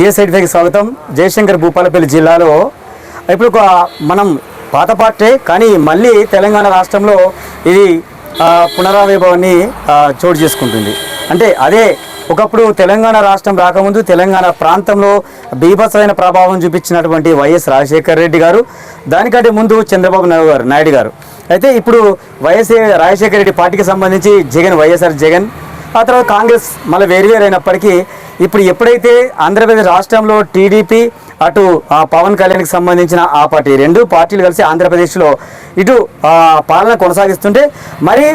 GS eighty స్వాగతం. జయశంకర్ భూపాలపల్లి జిల్లాలో ఇప్పుడు ఒక మనం పాత పార్టీ కానీ మళ్ళీ తెలంగాణ రాష్ట్రంలో ఇది పునరావిభవాన్ని పునరావిర్భావాన్ని చోటు చేసుకుంటుంది. అంటే అదే ఒకప్పుడు తెలంగాణ రాష్ట్రం రాకముందు తెలంగాణ ప్రాంతంలో బీభత్సమైన ప్రభావం చూపించినటువంటి వైఎస్ రాజశేఖర రెడ్డి గారు దానికంటే ముందు చంద్రబాబు నాయుడు గారు నాయుడు గారు. అయితే ఇప్పుడు వైఎస్ రాజశేఖర రెడ్డి పార్టీకి సంబంధించి జగన్ వైఎస్ఆర్ జగన్ ఆ తర్వాత కాంగ్రెస్ మళ్ళీ వేరువేరు అయినప్పటికీ ఇప్పుడు ఎప్పుడైతే ఆంధ్రప్రదేశ్ రాష్ట్రంలో టీడీపీ అటు ఆ, పవన్ కళ్యాణ్కి సంబంధించిన ఆ పార్టీ రెండు పార్టీలు కలిసి ఆంధ్రప్రదేశ్లో ఇటు పాలన కొనసాగిస్తుంటే మరి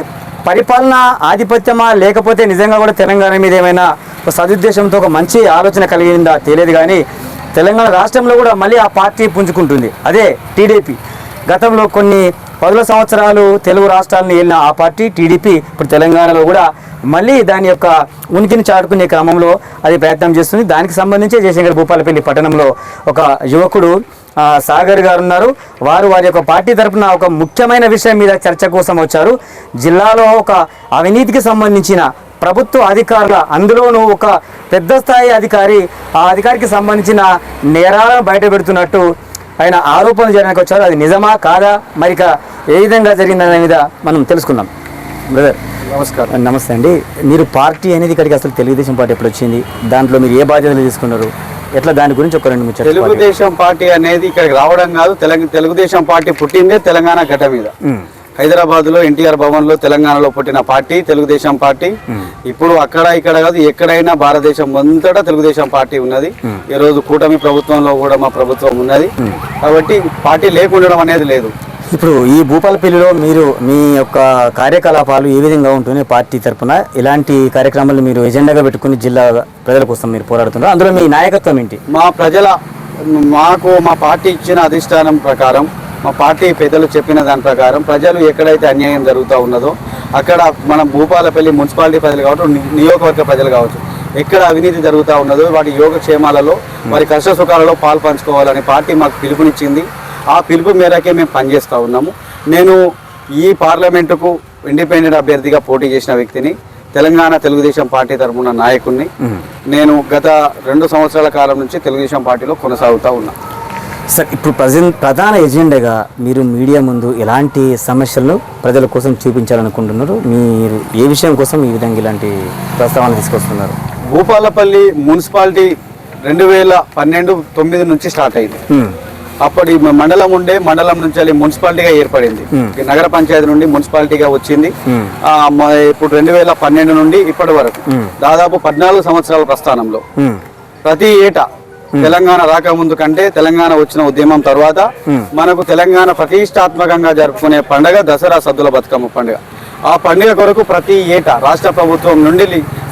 పరిపాలన ఆధిపత్యమా లేకపోతే నిజంగా కూడా తెలంగాణ మీద ఏమైనా సదుద్దేశంతో ఒక మంచి ఆలోచన కలిగిందా తెలియదు కానీ తెలంగాణ రాష్ట్రంలో కూడా మళ్ళీ ఆ పార్టీ పుంజుకుంటుంది. అదే టీడీపీ. గతంలో కొన్ని పదుల సంవత్సరాలు తెలుగు రాష్ట్రాలను ఏలిన ఆ పార్టీ టీడీపీ ఇప్పుడు తెలంగాణలో కూడా మళ్ళీ దాని యొక్క ఉనికిని చాటుకునే క్రమంలో అది ప్రయత్నం చేస్తుంది. దానికి సంబంధించి జయశంకర్ భూపాలపల్లి పట్టణంలో ఒక యువకుడు సాగర్ గారు ఉన్నారు. వారు వారి యొక్క పార్టీ తరపున ఒక ముఖ్యమైన విషయం మీద చర్చ కోసం వచ్చారు. జిల్లాలో ఒక అవినీతికి సంబంధించిన ప్రభుత్వ అధికారుల అందులోనూ ఒక పెద్ద స్థాయి అధికారి ఆ అధికారికి సంబంధించిన నేరాలను బయట పెడుతున్నట్టు ఆయన ఆరోపణలు చేయడానికి వచ్చారు. అది నిజమా కాదా? మరి ఇక ఏ విధంగా జరిగిందనే మీద మనం తెలుసుకుందాం. బ్రదర్ నమస్కారం. నమస్తే అండి. మీరు పార్టీ అనేది ఇక్కడికి అసలు తెలుగుదేశం పార్టీ ఎప్పుడు వచ్చింది? దాంట్లో మీరు ఏ బాధ్యతలు తీసుకున్నారు? ఎట్లా దాని గురించి ఒక రెండు చెప్పండి. తెలుగుదేశం పార్టీ అనేది ఇక్కడికి రావడం కాదు. తెలంగాణ తెలుగుదేశం పార్టీ పుట్టిందే తెలంగాణ గడ్డ మీద. హైదరాబాద్లో ఎన్టీఆర్ భవన్లో తెలంగాణలో పుట్టిన పార్టీ తెలుగుదేశం పార్టీ. ఇప్పుడు అక్కడ ఇక్కడ కాదు ఎక్కడైనా భారతదేశం అంతటా తెలుగుదేశం పార్టీ ఉన్నది. ఈ రోజు కూటమి ప్రభుత్వంలో కూడా మా ప్రభుత్వం ఉన్నది. కాబట్టి పార్టీ లేకుండడం అనేది లేదు. ఇప్పుడు ఈ భూపాలపల్లిలో మీరు మీ యొక్క కార్యకలాపాలు ఏ విధంగా ఉంటున్నాయి పార్టీ తరపున? ఇలాంటి కార్యక్రమాలు మీరు ఎజెండాగా పెట్టుకుని జిల్లా ప్రజల కోసం మీరు పోరాడుతున్నారు. అందులో మీ నాయకత్వం ఏంటి? మా ప్రజల మాకు మా పార్టీ ఇచ్చిన అధిష్టానం ప్రకారం మా పార్టీ పెద్దలు చెప్పిన దాని ప్రకారం ప్రజలు ఎక్కడైతే అన్యాయం జరుగుతూ ఉన్నదో అక్కడ మన భూపాలపల్లి మున్సిపాలిటీ ప్రజలు కావచ్చు నియోజకవర్గ ప్రజలు కావచ్చు ఎక్కడ అవినీతి జరుగుతూ ఉన్నదో వాటి యోగక్షేమాలలో వారి కష్ట సుఖాలలో పాలు పంచుకోవాలని పార్టీ మాకు పిలుపునిచ్చింది. ఆ పిలుపు మేరకే మేము పనిచేస్తూ ఉన్నాము. నేను ఈ పార్లమెంటుకు ఇండిపెండెంట్ అభ్యర్థిగా పోటీ చేసిన వ్యక్తిని తెలంగాణ తెలుగుదేశం పార్టీ తరఫున నాయకుడిని నేను గత రెండు సంవత్సరాల కాలం నుంచి తెలుగుదేశం పార్టీలో కొనసాగుతూ ఉన్నా. సార్ ఇప్పుడు ప్రజెంట్ ప్రధాన ఎజెండాగా మీరు మీడియా ముందు ఎలాంటి సమస్యలను ప్రజల కోసం చూపించాలనుకుంటున్నారు? మీరు ఏ విషయం కోసం ఈ విధంగా ఇలాంటి ప్రస్తావన తీసుకొస్తున్నారు? భూపాలపల్లి మున్సిపాలిటీ రెండు వేల పన్నెండు తొమ్మిది నుంచి స్టార్ట్ అయింది. అప్పటి మండలం ఉండే మండలం నుంచి అది మున్సిపాలిటీగా ఏర్పడింది. నగర పంచాయతీ నుండి మున్సిపాలిటీగా వచ్చింది. ఇప్పుడు రెండు వేల పన్నెండు నుండి ఇప్పటి వరకు దాదాపు పద్నాలుగు సంవత్సరాల ప్రస్థానంలో ప్రతి ఏటా తెలంగాణ రాకముందు కంటే తెలంగాణ వచ్చిన ఉద్యమం తర్వాత మనకు తెలంగాణ ప్రతిష్టాత్మకంగా జరుపుకునే పండుగ దసరా సద్దుల బతుకమ్మ పండుగ. ఆ పండుగ కొరకు ప్రతి ఏటా రాష్ట్ర ప్రభుత్వం నుండి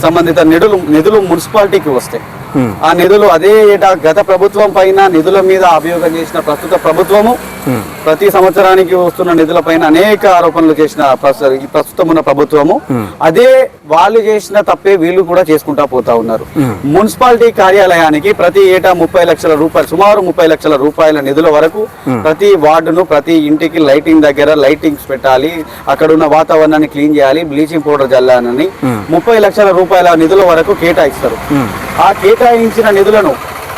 సంబంధిత నిధులు నిధులు మున్సిపాలిటీకి వస్తాయి. ఆ నిధులు అదే ఏటా గత ప్రభుత్వం పైన నిధుల మీద అభియోగం చేసిన ప్రస్తుత ప్రభుత్వము ప్రతి సంవత్సరానికి వస్తున్న నిధుల పైన అనేక ఆరోపణలు చేసిన ప్రస్తుతం ఉన్న ప్రభుత్వము అదే వాళ్ళు చేసిన తప్పే వీళ్ళు కూడా చేసుకుంటా పోతా ఉన్నారు. మున్సిపాలిటీ కార్యాలయానికి ప్రతి ఏటా ముప్పై లక్షల రూపాయలు సుమారు ముప్పై లక్షల రూపాయల నిధుల వరకు ప్రతి వార్డును ప్రతి ఇంటికి లైటింగ్ దగ్గర లైటింగ్స్ పెట్టాలి. అక్కడ ఉన్న వాతావరణాన్ని క్లీన్ చేయాలి బ్లీచింగ్ పౌడర్ చల్లాలని ముప్పై లక్షల రూపాయల నిధుల వరకు కేటాయిస్తారు. ఆ కేటాయించిన నిధులను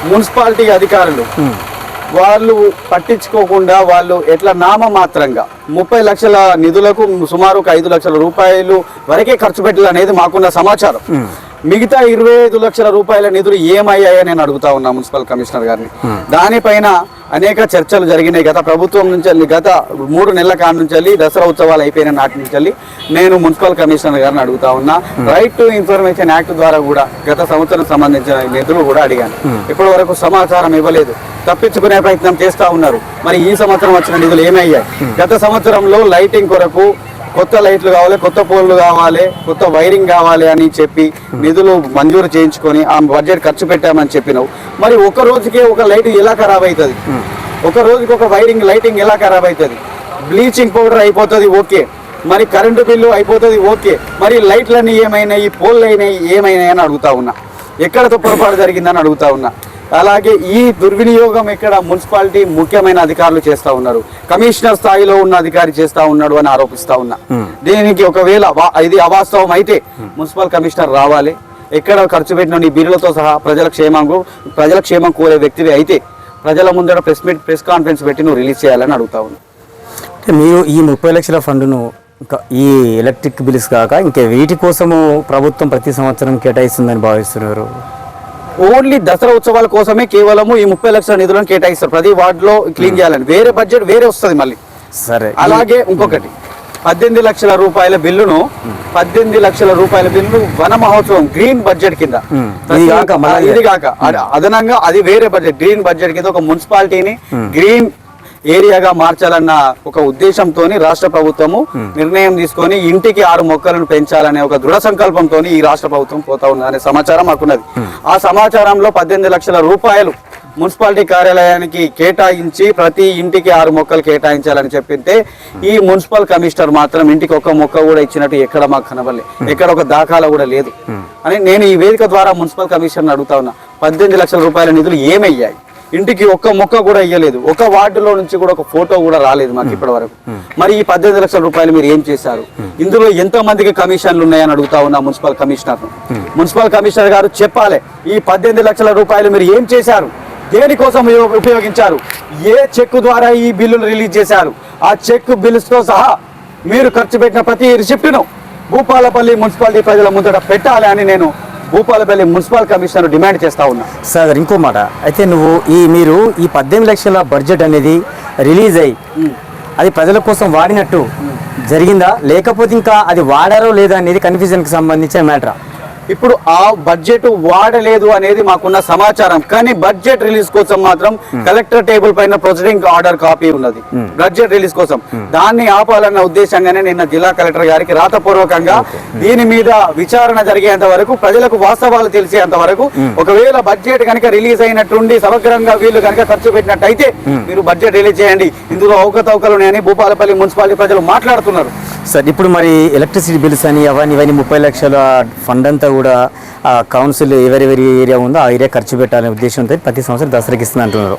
మున్సిపాలిటీ అధికారులు వాళ్ళు పట్టించుకోకుండా వాళ్ళు ఎట్లా నామమాత్రంగా ముప్పై లక్షల నిధులకు సుమారు ఒక ఐదు లక్షల రూపాయలు వరకే ఖర్చు పెట్టాలనేది మాకున్న సమాచారం. మిగతా ఇరవై ఐదు లక్షల రూపాయల నిధులు ఏమయ్యాయో నేను అడుగుతా ఉన్నా మున్సిపల్ కమిషనర్ గారిని. దానిపైన అనేక చర్చలు జరిగినాయి. గత ప్రభుత్వం నుంచి గత మూడు నెలల కాడ నుంచి వెళ్ళి దసరా ఉత్సవాలు అయిపోయిన నాటి నుంచి వెళ్ళి నేను మున్సిపల్ కమిషనర్ గారిని అడుగుతా ఉన్నా. రైట్ టు ఇన్ఫర్మేషన్ యాక్ట్ ద్వారా కూడా గత సంవత్సరం సంబంధించిన నిధులు కూడా అడిగాను. ఇప్పటి వరకు సమాచారం ఇవ్వలేదు. తప్పించుకునే ప్రయత్నం చేస్తా ఉన్నారు. మరి ఈ సంవత్సరం వచ్చిన నిధులు ఏమయ్యాయి గత సంవత్సరంలో లైటింగ్ కొరకు కొత్త లైట్లు కావాలి కొత్త పోల్లు కావాలి కొత్త వైరింగ్ కావాలి అని చెప్పి నిధులు మంజూరు చేయించుకొని ఆ బడ్జెట్ ఖర్చు పెట్టామని చెప్పినావు. మరి ఒక రోజుకే ఒక లైట్ ఎలా ఖరాబ్ అవుతుంది? ఒక రోజుకి ఒక వైరింగ్ లైటింగ్ ఎలా ఖరాబ్ అవుతుంది? బ్లీచింగ్ పౌడర్ అయిపోతుంది ఓకే. మరి కరెంటు బిల్లు అయిపోతుంది ఓకే. మరి లైట్లన్నీ ఏమైనాయి పోల్లు అయినాయి ఏమైనాయి అని అడుగుతా ఉన్నా. ఎక్కడ పొరపాటు జరిగిందని అడుగుతా ఉన్నా. అలాగే ఈ దుర్వినియోగం ఇక్కడ మున్సిపాలిటీ ముఖ్యమైన అధికారులు చేస్తా ఉన్నారు. కమిషనర్ స్థాయిలో ఉన్న అధికారి చేస్తా ఉన్నాడు అని ఆరోపిస్తా ఉన్నా. దీనికి ఒకవేళ ఇది అవాస్తవం అయితే మున్సిపల్ కమిషనర్ రావాలి. ఎక్కడ ఖర్చు పెట్టిన నీ బిల్లులతో సహా ప్రజల క్షేమం ప్రజల క్షేమం కోరే వ్యక్తివి అయితే ప్రజల ముందర ప్రెస్ మీట్ ప్రెస్ కాన్ఫరెన్స్ పెట్టి నువ్వు రిలీజ్ చేయాలని అడుగుతా ఉన్నా. మీరు ఈ ముప్పై లక్షల ఫండ్ను ఈ ఎలక్ట్రిక్ బిల్స్ కాక ఇంకా వీటి కోసము ప్రభుత్వం ప్రతి సంవత్సరం కేటాయిస్తుందని భావిస్తున్నారు. ఓన్లీ దసరా ఉత్సవాల కోసమే కేవలము ఈ ముప్పై లక్షల నిధులను కేటాయిస్తారు. ప్రతి వార్డులో క్లీన్ చేయాలని. వేరే బడ్జెట్ వేరే వస్తుంది మళ్ళీ. సరే. అలాగే ఇంకొకటి. పద్దెనిమిది లక్షల రూపాయల బిల్లును పద్దెనిమిది లక్షల రూపాయల బిల్లు వన మహోత్సవం గ్రీన్ బడ్జెట్ కింద. ఇది. కాక అదనంగా అది వేరే బడ్జెట్ గ్రీన్ బడ్జెట్ కింద ఒక మున్సిపాలిటీని గ్రీన్ ఏరియాగా మార్చాలన్న ఒక ఉద్దేశంతో రాష్ట్ర ప్రభుత్వము నిర్ణయం తీసుకొని ఇంటికి ఆరు మొక్కలను పెంచాలనే ఒక దృఢ సంకల్పంతో ఈ రాష్ట్ర ప్రభుత్వం పోతా ఉంది అనే సమాచారం మాకున్నది. ఆ సమాచారంలో పద్దెనిమిది లక్షల రూపాయలు మున్సిపాలిటీ కార్యాలయానికి కేటాయించి ప్రతి ఇంటికి ఆరు మొక్కలు కేటాయించాలని చెప్పింటే ఈ మున్సిపల్ కమిషనర్ మాత్రం ఇంటికి ఒక్క మొక్క కూడా ఇచ్చినట్టు ఎక్కడ మాకు కనబడలే. ఎక్కడ ఒక దాఖలా కూడా లేదు. అని నేను ఈ వేదిక ద్వారా మున్సిపల్ కమిషనర్ అడుగుతా ఉన్నా. పద్దెనిమిది లక్షల రూపాయల నిధులు ఏమయ్యాయి? ఇంటికి ఒక్క మొక్క కూడా ఇయ్యలేదు. ఒక వార్డులో నుంచి కూడా ఒక ఫోటో కూడా రాలేదు మాకు ఇప్పటి వరకు మరి ఈ పద్దెనిమిది లక్షల రూపాయలు మీరు ఏం చేశారు? ఇందులో ఎంత మందికి కమిషన్లు ఉన్నాయని అడుగుతా ఉన్నా మున్సిపల్ కమిషనర్. మున్సిపల్ కమిషనర్ గారు చెప్పాలి ఈ పద్దెనిమిది లక్షల రూపాయలు మీరు ఏం చేశారు? దేనికోసం ఉపయో- ఉపయోగించారు? ఏ చెక్ ద్వారా ఈ బిల్లులు రిలీజ్ చేశారు? ఆ చెక్ బిల్స్తో సహా మీరు ఖర్చు పెట్టిన ప్రతి రిసిప్ట్ను భూపాలపల్లి మున్సిపాలిటీ ప్రజల ముందట పెట్టాలి అని నేను భూపాలపల్లి మున్సిపల్ కమిషనర్ డిమాండ్ చేస్తా ఉన్నా. సాగర్ ఇంకో మాట. అయితే నువ్వు ఈ మీరు ఈ పద్దెనిమిది లక్షల బడ్జెట్ అనేది రిలీజ్ అయ్యి అది ప్రజల కోసం వాడినట్టు జరిగిందా? లేకపోతే ఇంకా అది వాడారో లేదా అనేది కన్ఫ్యూజన్కి సంబంధించిన మ్యాటరా ఇప్పుడు ఆ బడ్జెట్ వాడలేదు అనేది మాకున్న సమాచారం. కానీ బడ్జెట్ రిలీజ్ కోసం మాత్రం కలెక్టర్ టేబుల్ పైన ప్రొసీడింగ్ ఆర్డర్ కాపీ ఉన్నది. బడ్జెట్ రిలీజ్ కోసం. దాన్ని ఆపాలన్న ఉద్దేశంగానే నిన్న జిల్లా కలెక్టర్ గారికి రాతపూర్వకంగా దీని మీద విచారణ జరిగేంత వరకు ప్రజలకు వాస్తవాలు తెలిసేంత వరకు ఒకవేళ బడ్జెట్ కనుక రిలీజ్ అయినట్టుండి సమగ్రంగా వీళ్ళు కనుక ఖర్చు పెట్టినట్టయితే మీరు బడ్జెట్ రిలీజ్ చేయండి. ఇందులో అవకతవకలు ఉన్నాయని భూపాలపల్లి మున్సిపాలిటీ ప్రజలు మాట్లాడుతున్నారు. సార్ ఇప్పుడు మరి ఎలక్ట్రిసిటీ బిల్స్ అని అవన్నీ ఇవన్నీ ముప్పై లక్షల ఫండ్ అంతా కూడా ఆ కౌన్సిల్ ఎవరెవరి ఏరియా ఉందో ఆ ఏరియా ఖర్చు పెట్టాలనే ఉద్దేశంతో ప్రతి సంవత్సరం దసరాకి ఇస్తుంది అంటున్నారు.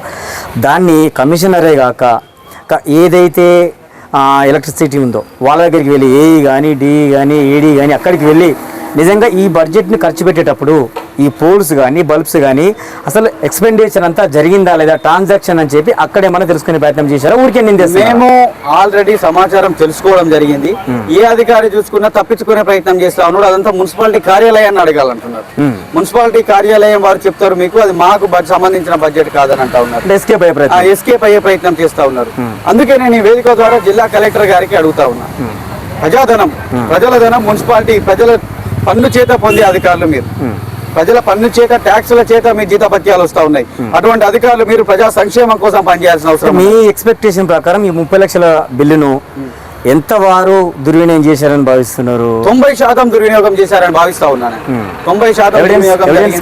దాన్ని కమిషనరే కాక ఏదైతే ఎలక్ట్రిసిటీ ఉందో వాళ్ళ దగ్గరికి వెళ్ళి ఏఈ కానీ డిఈ కానీ ఏడీ కానీ అక్కడికి వెళ్ళి నిజంగా ఈ బడ్జెట్ని ఖర్చు పెట్టేటప్పుడు ఈ పోల్స్ కానీ బల్బ్స్ కానీ అసలు ఎక్స్పెండిచర్ అంతా జరిగిందా లేదా ట్రాన్సాక్షన్ అని చెప్పి అక్కడే మనం తెలుసుకునే ప్రయత్నం చేశారా? ఊరికే నేను మేము ఆల్రెడీ సమాచారం తెలుసుకోవడం జరిగింది. ఏ అధికారి చూసుకున్నా తప్పించుకునే ప్రయత్నం చేస్తా ఉన్నాడు అదంతా మున్సిపాలిటీ కార్యాలయాన్ని అడగాలంటున్నారు. మున్సిపాలిటీ కార్యాలయం వారు చెప్తారు మీకు అది మాకు సంబంధించిన బడ్జెట్ కాదని అంటా ఉన్నారు. ఎస్కేప్ అయ్యే ప్రయత్నం. ఎస్కేప్ అయ్యే ప్రయత్నం చేస్తా ఉన్నారు. అందుకే నేను ఈ వేదిక ద్వారా జిల్లా కలెక్టర్ గారికి అడుగుతా ఉన్నా. ప్రజాధనం ప్రజల ధనం మున్సిపాలిటీ ప్రజల పన్ను చేత పొందే అధికారులు మీరు. ప్రజల పన్ను చేత ట్యాక్సుల చేత మీ జీతపత్యాలు వస్తా ఉన్నాయి. అటువంటి అధికారులు మీరు ప్రజా సంక్షేమం కోసం పనిచేయాల్సిన అవసరం మీ. ఎక్స్పెక్టేషన్ ప్రకారం ఈ ముప్పై లక్షల బిల్లును ఎంత వారు దుర్వినియోగం చేశారని భావిస్తున్నారు? తొంభై శాతం దుర్వినియోగం చేశారని భావిస్తా ఉన్నాను. తొంభై శాతం.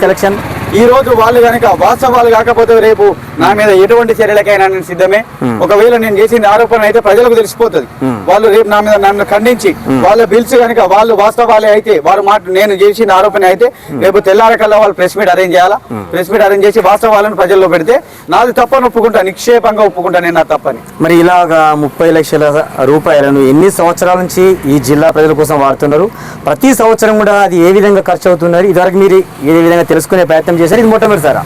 కలెక్షన్ ఈ రోజు వాళ్ళు కనుక వాస్తవాలు కాకపోతే రేపు నా మీద ఎటువంటి చర్యలకైనా నేను సిద్ధమే. ఒకవేళ నేను చేసిన ఆరోపణ అయితే ప్రజలకు తెలిసిపోతుంది. వాళ్ళు రేపు నా మీద నన్ను ఖండించి వాళ్ళ బిల్స్ కనుక వాళ్ళు వాస్తవాలే అయితే వారు మాట నేను చేసిన ఆరోపణ అయితే రేపు తెల్లారకల్లా వాళ్ళు ప్రెస్ మీట్ అరేంజ్ చేయాలా? ప్రెస్ మీట్ అరేంజ్ చేసి వాస్తవాలను ప్రజల్లో పెడితే నాది తప్పని ఒప్పుకుంటా నిక్షేపంగా ఒప్పుకుంటా నేను నా తప్పని. మరి ఇలాగా ముప్పై లక్షల రూపాయలను ఎన్ని సంవత్సరాల నుంచి ఈ జిల్లా ప్రజల కోసం వాడుతున్నారు? ప్రతి సంవత్సరం కూడా అది ఏ విధంగా ఖర్చు అవుతున్నారు ఇదివరకు మీరు ఏ విధంగా తెలుసుకునే ప్రయత్నం చేశారు? ఇది మొట్టమొదటిసారా?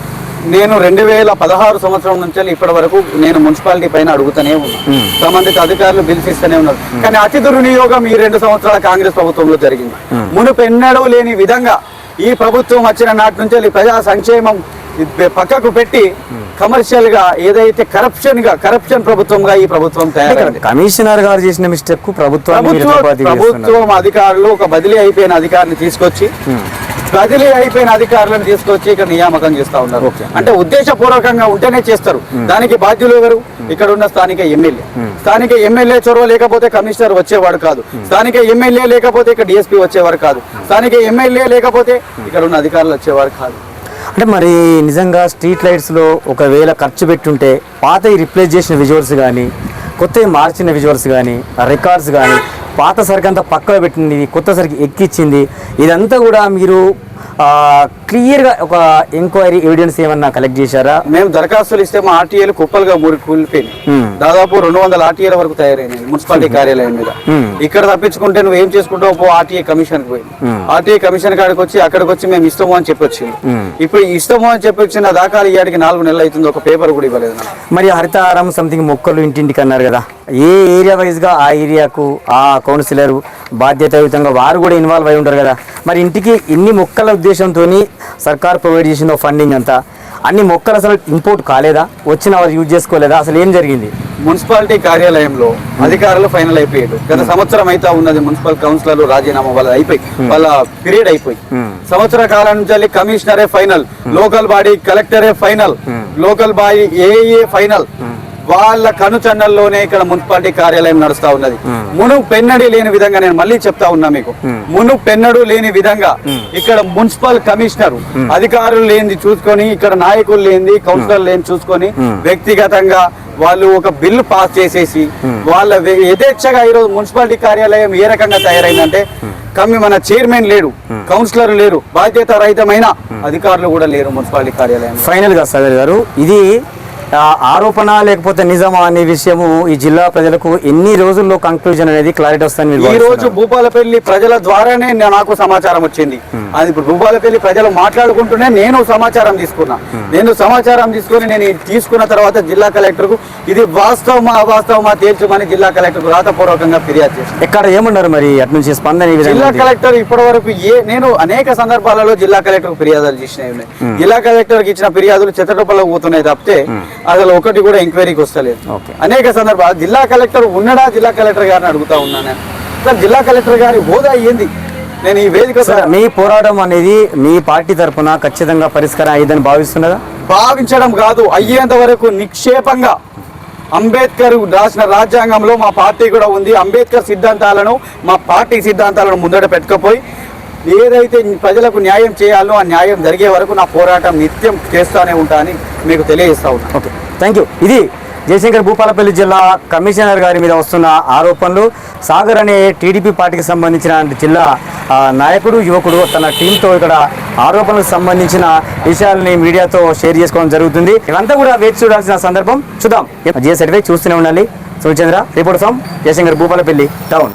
నేను రెండు వేల పదహారు సంవత్సరం నుంచి ఇప్పటి వరకు నేను మున్సిపాలిటీ పైన అడుగుతూనే ఉన్నా. సంబంధిత అధికారులు బిల్స్ ఇస్తూనే ఉన్నారు. కానీ అతి దుర్వినియోగం ఈ రెండు సంవత్సరాల కాంగ్రెస్ ప్రభుత్వంలో జరిగింది. మునుపు ఎన్నడూ లేని విధంగా ఈ ప్రభుత్వం వచ్చిన నాటి నుంచి ఈ ప్రజా సంక్షేమం పక్కకు పెట్టి కమర్షియల్గా ఏదైతే కరప్షన్గా కరప్షన్ ప్రభుత్వంగా ఈ ప్రభుత్వం తయారైంది. కమిషనర్ గారు చేసిన మిస్టేక్కు ప్రభుత్వం. ప్రభుత్వం అధికారులు ఒక బదిలీ అయిపోయిన అధికారిని తీసుకొచ్చి బదిలీ అయిపోయిన అధికారులను తీసుకొచ్చి ఇక్కడ నియామకం చేస్తా ఉన్నారు. అంటే ఉద్దేశపూర్వకంగా ఉంటేనే చేస్తారు. దానికి బాధ్యులు ఎవరు? ఇక్కడ ఉన్న స్థానిక ఎమ్మెల్యే. స్థానిక ఎమ్మెల్యే చొరవ లేకపోతే కమిషనర్ వచ్చేవాడు కాదు. స్థానిక ఎమ్మెల్యే లేకపోతే ఇక్కడ డిఎస్పీ వచ్చేవారు కాదు. స్థానిక ఎమ్మెల్యే లేకపోతే ఇక్కడ ఉన్న అధికారులు వచ్చేవారు కాదు. అంటే మరి నిజంగా స్ట్రీట్ లైట్స్లో ఒకవేళ ఖర్చు పెట్టుంటే పాతవి రిప్లేస్ చేసిన విజువల్స్ కానీ కొత్తవి మార్చిన విజువల్స్ కానీ రికార్డ్స్ కానీ పాత సరికి అంతా పక్కన పెట్టింది కొత్త సరికి ఎక్కిచ్చింది ఇదంతా కూడా మీరు క్లియర్గా ఒక ఎంక్వైరీ ఎవిడెన్స్ ఏమన్నా కలెక్ట్ చేశారా మేము దరఖాస్తులు ఇస్తే మా ఆర్టీఏలు కుప్పలుగా మూడు కూలిపోయినాయి. దాదాపు రెండు వందల ఆర్టీఏల వరకు తయారైనాయి మున్సిపాలిటీ కార్యాలయం మీద. ఇక్కడ తప్పించుకుంటే నువ్వు ఏం చేసుకుంటావు పో ఆర్టీఏ కమిషన్కి పోయి Hmm. ఆర్టీఏ కమిషన్ కాడికి వచ్చి అక్కడికి వచ్చి మేము ఇష్టము అని చెప్పొచ్చు. ఇప్పుడు ఇష్టము అని చెప్పొచ్చిన దాఖలు ఇయ్యాడికి నాలుగు నెలలు అవుతుంది ఒక పేపర్ కూడా ఇవ్వలేదు. మరి హరితహారం సంథింగ్ మొక్కలు ఇంటింటికి అన్నారు కదా ఏ ఏరియా వైజ్గా ఆ ఏరియాకు ఆ కౌన్సిలర్ బాధ్యతాయుతంగా వారు కూడా ఇన్వాల్వ్ అయి ఉంటారు కదా. మరి ఇంటికి ఇన్ని మొక్కల ఉద్దేశంతో సర్కార్ ప్రొవైడ్ చేసిన ఫండింగ్ అంతా అన్ని మొక్కలు అసలు ఇంపోర్ట్ కాలేదా? వచ్చిన వారు యూజ్ చేసుకోలేదా? అసలు ఏం జరిగింది? మున్సిపాలిటీ కార్యాలయంలో అధికారులు ఫైనల్ అయిపోయారు. గత సంవత్సరం అయితే ఉన్నది మున్సిపల్ కౌన్సిలర్ రాజీనామా వాళ్ళ అయిపోయి వాళ్ళ పీరియడ్ అయిపోయి. Hmm. సంవత్సర కాలం నుంచి కమిషనరే ఫైనల్ లోకల్ బాడీ కలెక్టరే ఫైనల్ లోకల్ బాడీ ఏఏ ఫైనల్ వాళ్ళ కనుచన్నల్లోనే ఇక్కడ మున్సిపాలిటీ కార్యాలయం నడుస్తా ఉన్నది. మును పెన్నడి లేని విధంగా నేను మళ్ళీ చెప్తా ఉన్నా మీకు. మును పెన్నడు లేని విధంగా ఇక్కడ మున్సిపల్ కమిషనర్ అధికారులు లేనిది చూసుకొని ఇక్కడ నాయకులు లేనిది కౌన్సిలర్ లేని చూసుకొని వ్యక్తిగతంగా వాళ్ళు ఒక బిల్లు పాస్ చేసేసి వాళ్ళ యథేచ్ఛగా ఈరోజు మున్సిపాలిటీ కార్యాలయం ఏ రకంగా తయారైందంటే కమ్మి మన చైర్మన్ లేడు కౌన్సిలర్ లేరు బాధ్యత రహితమైన అధికారులు కూడా లేరు మున్సిపాలిటీ కార్యాలయం ఫైనల్గా సగర్ గారు ఇది ఆరోపణ లేకపోతే నిజమా అనే విషయము ఈ జిల్లా ప్రజలకు ఎన్ని రోజుల్లో కంక్లూజన్ అనేది క్లారిటీ వస్తుందని మీరు ఈ రోజు? భూపాలపల్లి ప్రజల ద్వారానే నాకు సమాచారం వచ్చింది. అది ఇప్పుడు భూపాలపల్లి ప్రజలు మాట్లాడుకుంటూనే నేను సమాచారం తీసుకున్నా. నేను సమాచారం తీసుకొని నేను తీసుకున్న తర్వాత జిల్లా కలెక్టర్కు ఇది వాస్తవమా అవాస్తవమా తేల్చమని జిల్లా కలెక్టర్కు రాతపూర్వకంగా ఫిర్యాదు చేశాను ఎక్కడ ఏమన్నారు మరి? అటు నుంచి స్పందన జిల్లా? కలెక్టర్ ఇప్పటి వరకు ఏ నేను అనేక సందర్భాలలో జిల్లా కలెక్టర్ ఫిర్యాదులు చేసినవి ఉన్నాయి జిల్లా కలెక్టర్కి ఇచ్చిన ఫిర్యాదులు చెత్తటపల్లకు పోతున్నాయి తప్పితే అసలు ఒకటి కూడా ఎంక్వైరీకి వస్తలేదు. అనేక సందర్భాలు జిల్లా కలెక్టర్ ఉన్నడా జిల్లా కలెక్టర్ గారిని అడుగుతా ఉన్నాను నేను. సార్ జిల్లా కలెక్టర్ గారి హోదా ఏంది నేను ఈ వేదిక సార్ మీ పోరాటం అనేది మీ పార్టీ తరఫున ఖచ్చితంగా పరిష్కారం అయ్యిందని భావిస్తున్నదా భావించడం కాదు అయ్యేంత వరకు నిక్షేపంగా అంబేద్కర్ రాసిన రాజ్యాంగంలో మా పార్టీ కూడా ఉంది అంబేద్కర్ సిద్ధాంతాలను మా పార్టీ సిద్ధాంతాలను ముందట పెట్టుకపోయి ఏదైతే ప్రజలకు న్యాయం చేయాలో ఆ న్యాయం జరిగే వరకు నా పోరాటం నిత్యం చేస్తూనే ఉంటా అని మీకు తెలియజేస్తా ఉన్నా. ఓకే. థ్యాంక్ యూ ఇది జయశంకర్ భూపాలపల్లి జిల్లా కమిషనర్ గారి మీద వస్తున్న ఆరోపణలు. సాగర్ అనే టీడీపీ పార్టీకి సంబంధించిన జిల్లా నాయకుడు యువకుడు తన టీంతో ఇక్కడ ఆరోపణలకు సంబంధించిన విషయాలని మీడియాతో షేర్ చేసుకోవడం జరుగుతుంది. ఇవంతా కూడా వేచి చూడాల్సిన సందర్భం. చూద్దాం. జిఎస్ఎడ్వే చూస్తూనే ఉండాలి Suchandra report from Jayashankar Bhupalpally town.